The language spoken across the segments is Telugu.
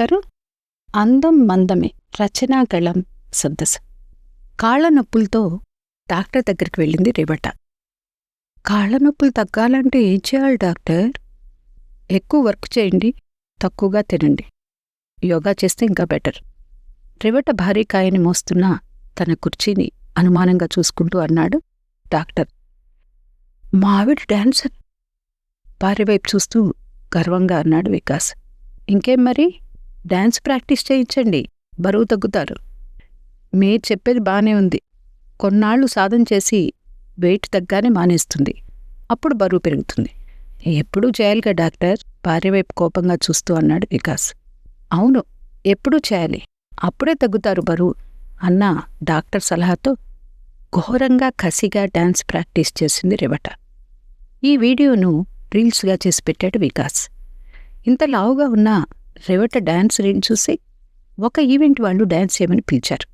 డాక్టరు అందం మందమే రచనాగళం సద్దస్ కాళ్ళ నొప్పులతో డాక్టర్ దగ్గరికి వెళ్ళింది రేవట. కాళ్ళ నొప్పులు తగ్గాలంటే ఏం చేయాలి డాక్టర్? ఎక్కువ వర్క్ చేయండి తక్కువగా తినండి. యోగా చేస్తే ఇంకా బెటర్. రివట భారీ కాయని మోస్తున్న తన కుర్చీని అనుమానంగా చూసుకుంటూ అన్నాడు డాక్టర్. మావిడ డాన్సర్? భార్య వైపు చూస్తూ గర్వంగా అన్నాడు వికాస్. ఇంకేం మరి? డాన్స్ ప్రాక్టీస్ చేయించండి. బరువు తగ్గుతారు. మీరు చెప్పేది బానే ఉంది. కొన్నాళ్ళు సాధన చేసి వెయిట్ తగ్గానే మానేస్తుంది. అప్పుడు బరువు పెరుగుతుంది. ఎప్పుడూ చేయాలిగా డాక్టర్? భార్య వైపు కోపంగా చూస్తూ అన్నాడు వికాస్. అవును ఎప్పుడూ చేయాలి. అప్పుడే తగ్గుతారు బరువు అన్న డాక్టర్ సలహాతో ఘోరంగా కసిగా డాన్స్ ప్రాక్టీస్ చేసింది రేవట. ఈ వీడియోను రీల్స్గా చేసి పెట్టాడు వికాస్. ఇంత లావుగా ఉన్నా రెవట డాన్స్ రేంజ్ చూసి ఒక ఈవెంట్ వాళ్ళు డాన్స్ చేయమని పిలిచారు.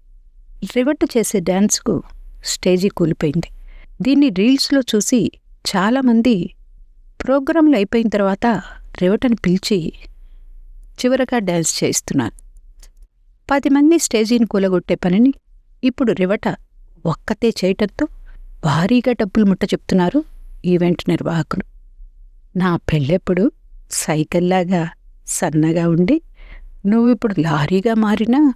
రెవట చేసే డ్యాన్స్కు స్టేజీ కూలిపోయింది. దీన్ని రీల్స్లో చూసి చాలామంది ప్రోగ్రాంలు అయిపోయిన తర్వాత రెవటను పిలిచి చివరగా డ్యాన్స్ చేయిస్తున్నారు. పది మంది స్టేజీని కూలగొట్టే పనిని ఇప్పుడు రివట ఒక్కతే చేయటంతో భారీగా డబ్బులు ముట్ట చెప్తున్నారు ఈవెంట్ నిర్వాహకులు. నా పెళ్ళెప్పుడు సైకిల్లాగా సన్నగా ఉండి నువ్విప్పుడు లారీగా మారినా?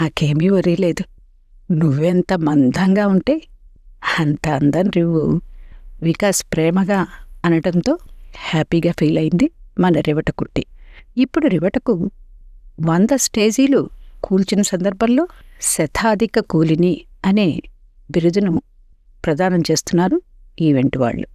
నాకేమీ వరీలేదు నువ్వెంత మందంగా ఉంటే అంత అందం నువ్వు వికాస్ ప్రేమగా అనటంతో హ్యాపీగా ఫీల్ అయింది మన రివటకుట్టి ఇప్పుడు రివటకు వంద స్టేజీలు కూల్చిన సందర్భంలో శతాధిక కూలిని అనే బిరుదును ప్రదానం చేస్తున్నారు ఈవెంట్ వాళ్ళు.